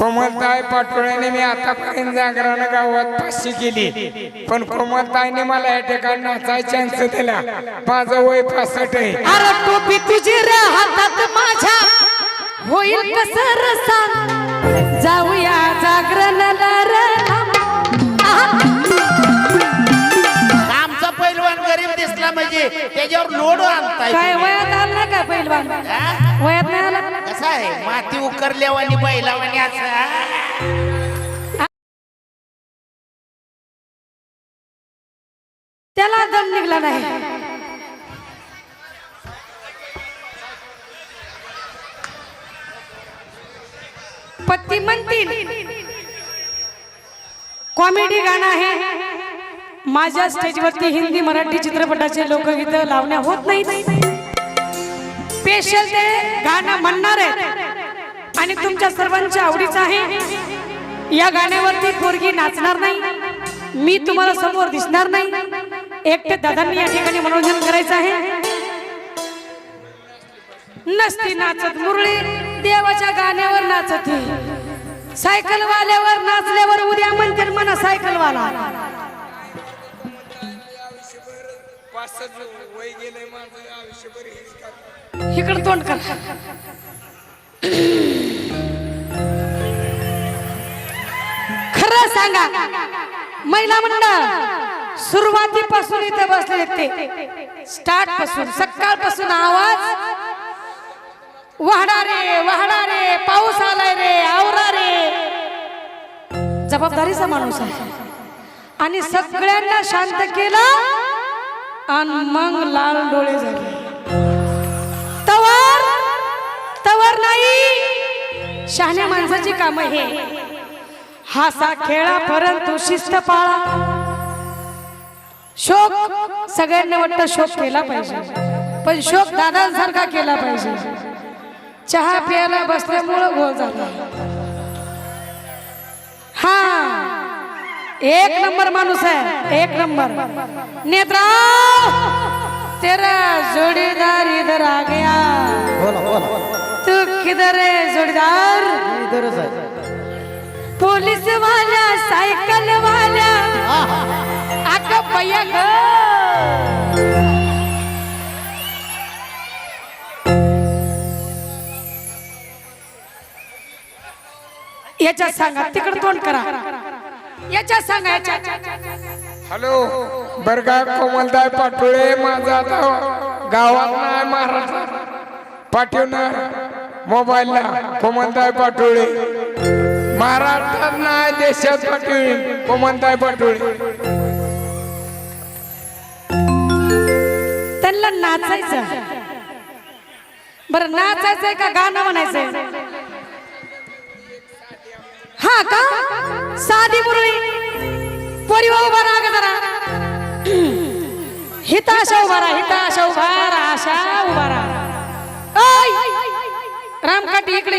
कोमलताई पाटोळ्याने मी आतापर्यंत जागरण गावात पाचशे केली. पण कोमलताईने मला या ठिकाणी नाचायचा चान्स दिला. माझं वय पासष्ट आहे. अरे टोपी तुझी रे हातात माझ्या. होईल कसर सांग जाऊया आमचा पैलवान गरीब दिसला म्हणजे त्याच्यावर लोड आणताय काय. वयात आलं ना काय पहिलवान हा? वयात नाही आला? कसं आहे? माती उकरल्यावानी बैलावानी असं? त्याला दम निघला नाही. पत्ती म्हणतील कॉमेडी गाणं आहे. माझ्या स्टेजवरती हिंदी मराठी चित्रपटाचे लोकगीत लावण्या होत नाहीत. स्पेशल ते गाणं म्हणणार आहे. आणि तुमच्या सर्वांच्या आवडीचं आहे. या गाण्यावरती पोरगी नाचणार नाही. मी तुम्हाला समोर दिसणार नाही. एकटे दादांनी या ठिकाणी मनोरंजन करायचं आहे. नसती नाचत मुरळी देवाच्या गाण्यावर नाचत सायकल वाल्यावर नाचल्यावर उद्या म्हणते म्हणा सायकल वाला वय गेलंय माझं आयुष्यभर इकडे तोंड कर. खर सांगा महिला मंडळ सुरुवातीपासून इथे बसले ते. स्टार्टपासून सकाळपासून आवाज. वाहणारे रे रे पाऊस आलाय रे आवरा रे. जबाबदारीचा माणूस आहे. आणि सगळ्यांना शांत केलं आणि मग लाल डोळे झाले. नाही शहाण्या माणसाची काम हे. हासा खेळा परंतु शिस्त पाळा. शोक सगळ्यांना वाटतं शोक केला पाहिजे. पण शोक दादांसारखा केला पाहिजे. चहा प्यायला बसल्यामुळं गोळ झाला. हा. एक नंबर माणूस आहे. एक नंबर. नेत्रा! तेरा जोड़ीदार इधर आ गया. बोला बोला. किधर है जोड़ीदार. इधरच आहे वाला सायकल वाला अग भैया ग. याच्या सांगा तिकडे तोंड करा. याच्या सांगा याच्या. हॅलो बरगा कोमलदाय पाटोळे माझा आता गावात नाही महाराष्ट्रात पाठवणार. मोबाईलला कोमनताय पाटोळे. महाराष्ट्रात नाही देशात पाठवेल कोमनताय पाटोळे. त्यांना नाचायचं बरं नाचायचंय का गाणं म्हणायचंय? हा का? साधी मुरळी. पोरी उभा राहा ग जरा. हिताशा उभा राहा हिताशा उभा राहा आशा उभा राहा. ओय! इकडे.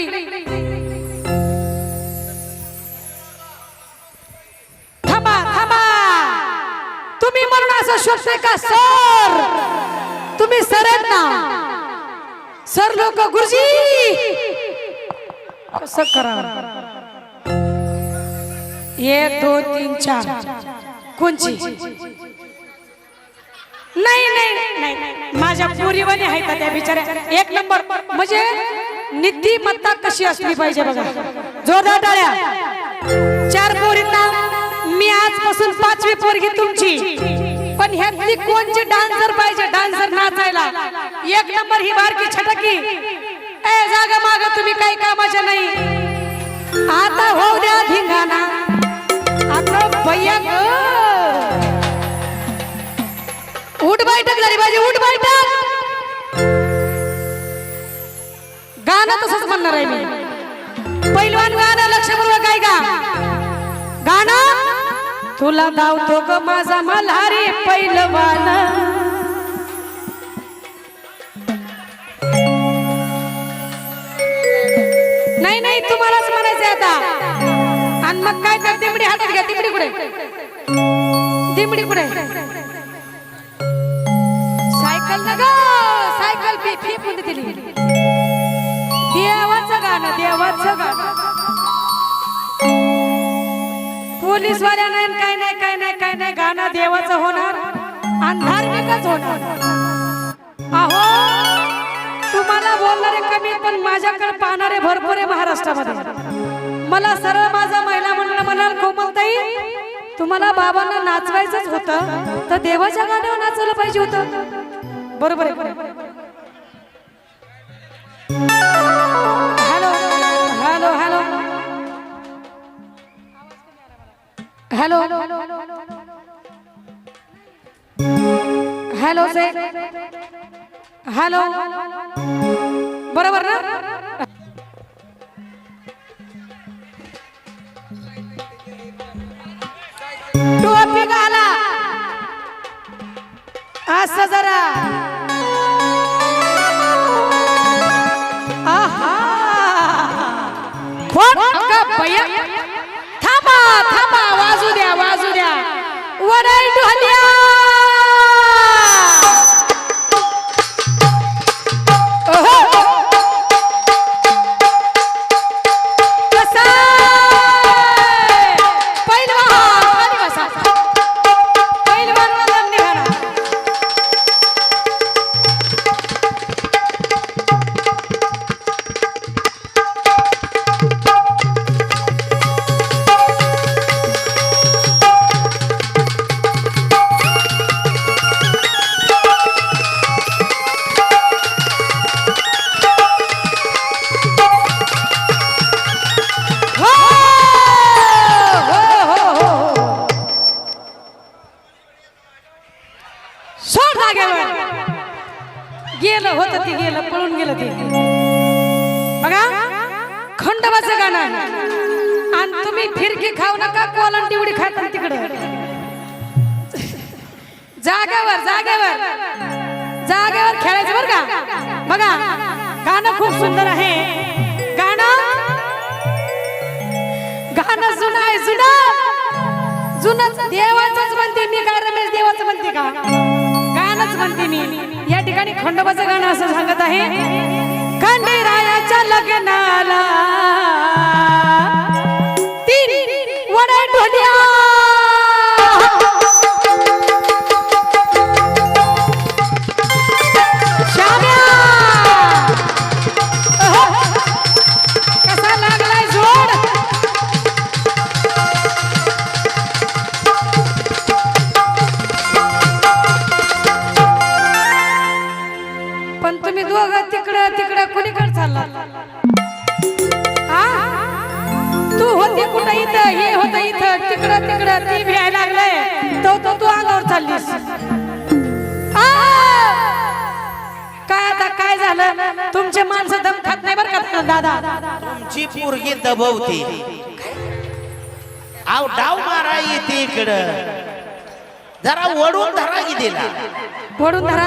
थांबा थांबा. तुम्ही म्हणून असं शोधते का सर? तुम्ही सर आहेत ना? सर लोक गुरुजी! कसं करा. एक दोन तीन चार. कोणची? नाही नाही माझ्या पुरीवानी आहेत का त्या बिचाऱ्या? एक नंबर. म्हणजे नीतिमत्ता कशी असली पाहिजे बघा. जोरदार टाळ्या. चार पोरींना मी आजपासून पाचवी पोरगी तुमची. पण ह्यातली कोणची डान्सर पाहिजे? डान्सर नाचायला. एक नंबर ही बारकी छटकी. ए जागा माग तुम्ही काही कामाच्या नाही. आता होऊ द्या धिंगाणा. आता भैया उठ बैठक झाली पाहिजे उठ बैठक. गाणं तसंच म्हणणार आहे मी. पैलवान गाणं लक्षपूर्वक काय का गाणं? तुला धावतो ग माझा मल्हारी पैलवान. नाही नाही तुम्हालाच म्हणायचं आता. आणि मग काय तर दिमडी हातात घ्या दिमडी कुठे दिमडी कुठे सायकल ना ग सायकल फी फी पुढे दिली. देवाचं गाणं देवाचं गाणं. पोलीस वाल्या नाही काय नाही काय नाही काय नाही गाणं देवाचं होणार आणि धार्मिकच होणार. अहो तुम्हाला बोलणारे कमी पण माझ्याकडे पाहणारे भरपूर आहे महाराष्ट्रामध्ये. मला सरळ माझा महिला मंडळ म्हणाल कोमलताई तुम्हाला बाबांना नाचवायचंच होतं तर देवाच्या गाण्यावर नाचवलं पाहिजे होतं. बरोबर आहे. बरोबर हॅलो. हॅलो. हॅलो से. हॅलो. बरोबर ना? टोपी घाला. असं जरा. सोड जागेवर. गेलं होतं ते गेलं पळून गेलं ते. बघा खंडोबाचं गाणं. आणि तुम्ही फिरकी खाऊ नका कोलन टिवडी खात तिकडं. जागेवर जागेवर. जागेवर खेळायचं बरं का? बघा गाणं खूप सुंदर आहे. गाणं? गाणं जुनं आहे जुनं. जुनं देवाचंच म्हणते मी काय रमेश देवाचं म्हणते का? म्हणूनच म्हणते मी. या ठिकाणी खंडोबाचं गाणं असं सांगत आहे. इथं इथं तिकडं तिकडं ती भ्यायला लागलंय. तो तो तू अंगावर चाललीस! काय आता काय झालं? तुमचे माणसं दम खात नाही बरं का दादा? तुमची पोरगी दबवते. आव डाव मारा येते इकडं. जरा वडून धरा की दिला ओढून धरा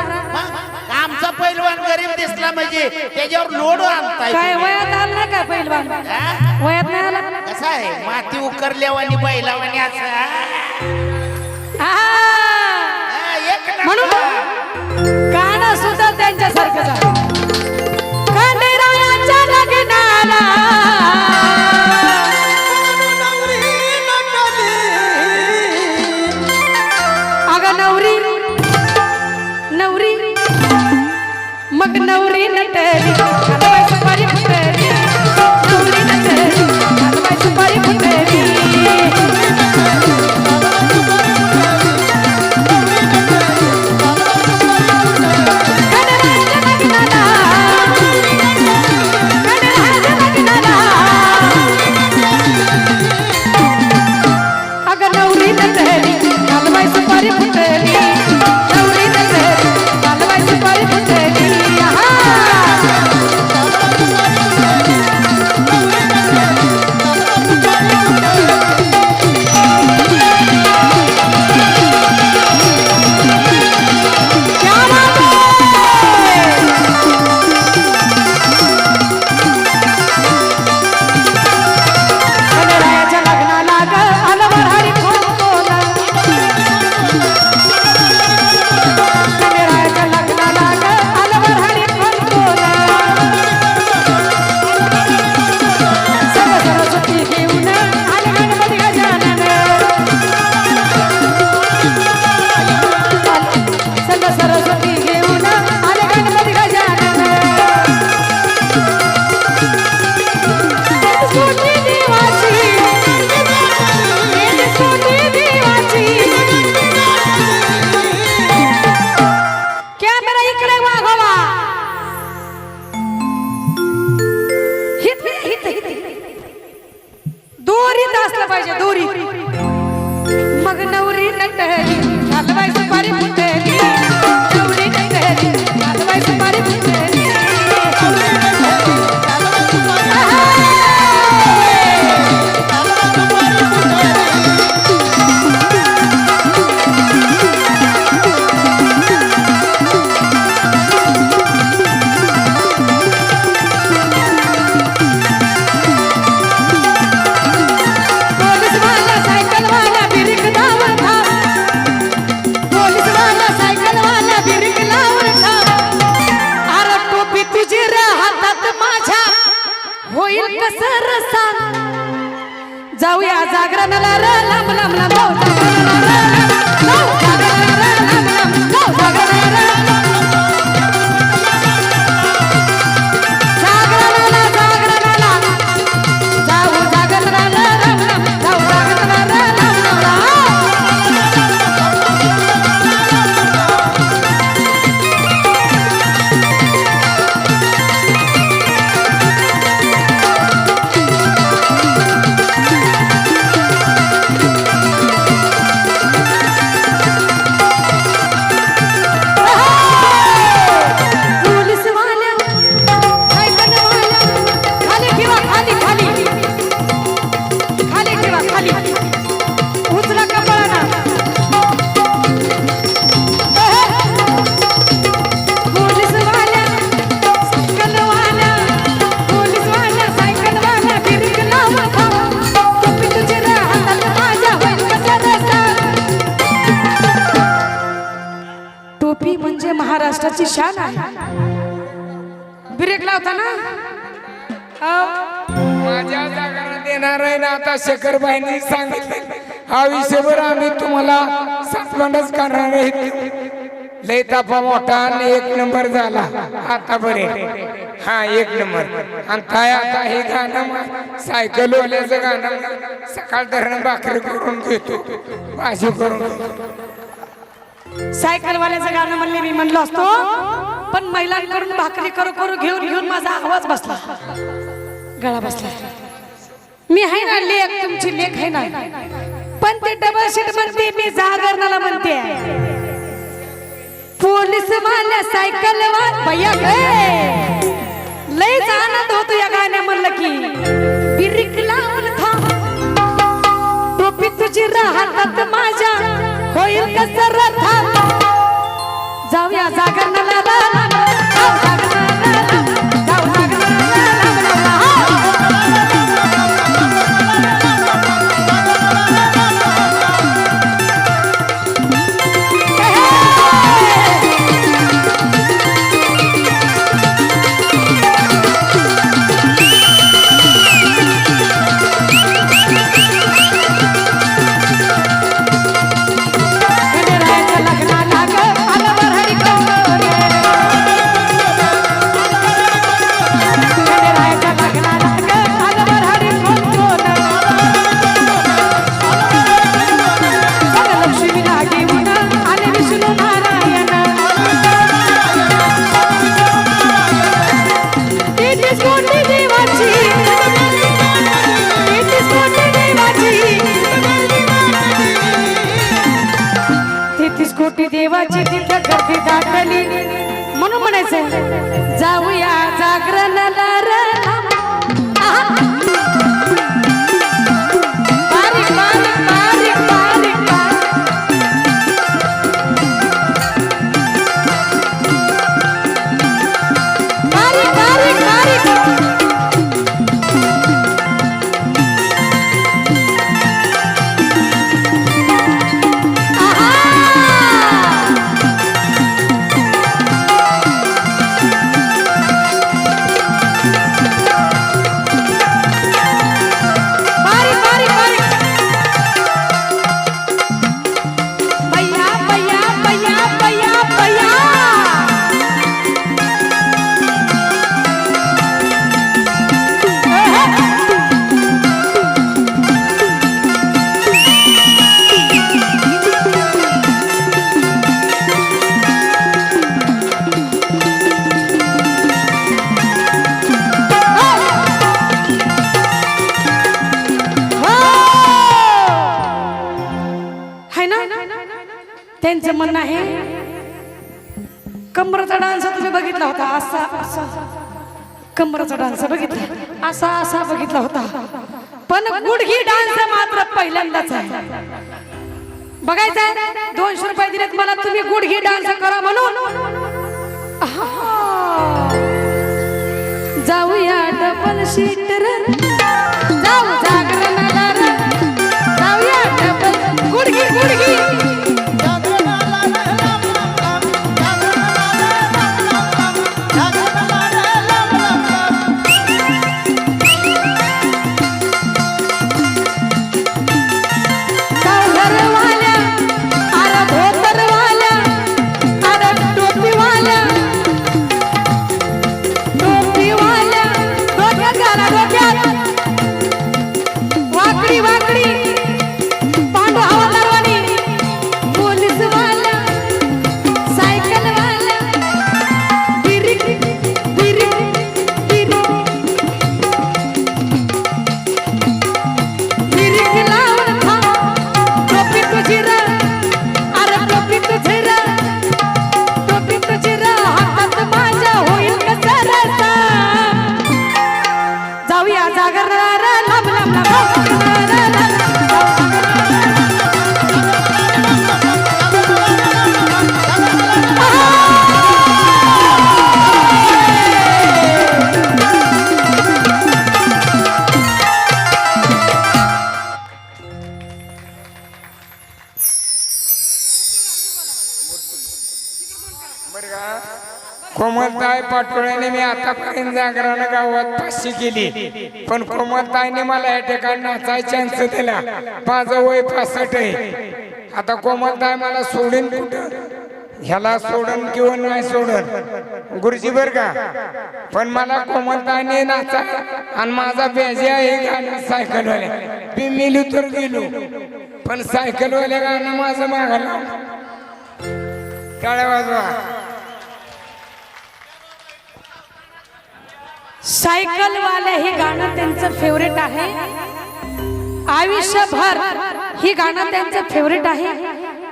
आमचा पैलवान गरीब दिसला म्हणजे त्याच्यावर लोड आणताय काय. वयात आलं पहिलवान हा? वयात नाही आला? कसं आहे? माती उकरल्यावानी बैलावानी असं नारायण आता शेखरबाईंनी सांगितलं. हा विषयवर आम्ही तुम्हाला सातवंडच करणार आहेत लय तापा मोठा आणि एक नंबर झाला. आता बरे. हा एक नंबर. आणि काय आता हे गाणं सायकल वाल्याचं गाणं सकाळ धरण भाकरी करून घेतो. भाजी करून सायकलवाल्याचं सायकल वाल्याचं गाणं म्हणले मी म्हणलो असतो पण महिलांकडून भाकरी करू करू घेऊन घेऊन माझा आवाज बसला. गळा बसला. मी आहे ना लेख तुमची लेख आहे ना. पण ते डबल शीट म्हणते मी जागरणाला म्हणते. पोलीस वाल्या सायकल भैया लयच आनंद होतो या गाण्या म्हणलं की. बिरिक लावून था टोपी तुझी राहतात माझ्या. होईल कसं थांब जाऊया जागर कोटी देवाची तिथं गर्दी दाखली. म्हणून म्हणायचं जाऊया जागरणाला त्यांचं म्हणणं आहे कमरचा डान्स तुम्ही बघितला होता? असा असा. कमरचा डान्स बघितला? असा असा बघितला होता. पण गुडघी डान्स मात्र पहिल्यांदाच आहे. बघायचं दोनशे रुपये दिलेत मला तुम्ही गुडघी डान्स करा म्हणून. जाऊया डबल सीटर जाऊ जागरण. कोमलताई पाटोळ्याने मी आतापर्यंत जागरण गावात पाचशे केली. पण कोमलताईने मला या ठिकाणी नाचाय चान्स दिला. माझं वय पासष्ट आहे. आता कोमलताई मला सोडून कुठं? ह्याला सोडन किंवा नाही सोडन? गुरुजी बर का? पण मला कोमलताईने नाचा आणि माझा बेजे आहे गाणं सायकलवाल्या. मी मिलू तर गेलो. पण सायकलवाल्या गाणं माझं मागायला टाळ्या वाजवा. सायकल वाले हे गाणं त्यांचं फेवरेट आहे. आयुष्यभर ही गाणं त्यांचं फेवरेट आहे.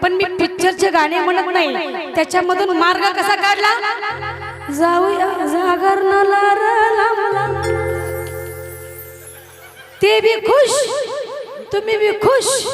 पण मी पिक्चरचे गाणे म्हणत नाही. त्याच्यामधून मार्ग कसा काढला? जाऊया जागरणाला ते बी खुश. तुम्ही बी खुश.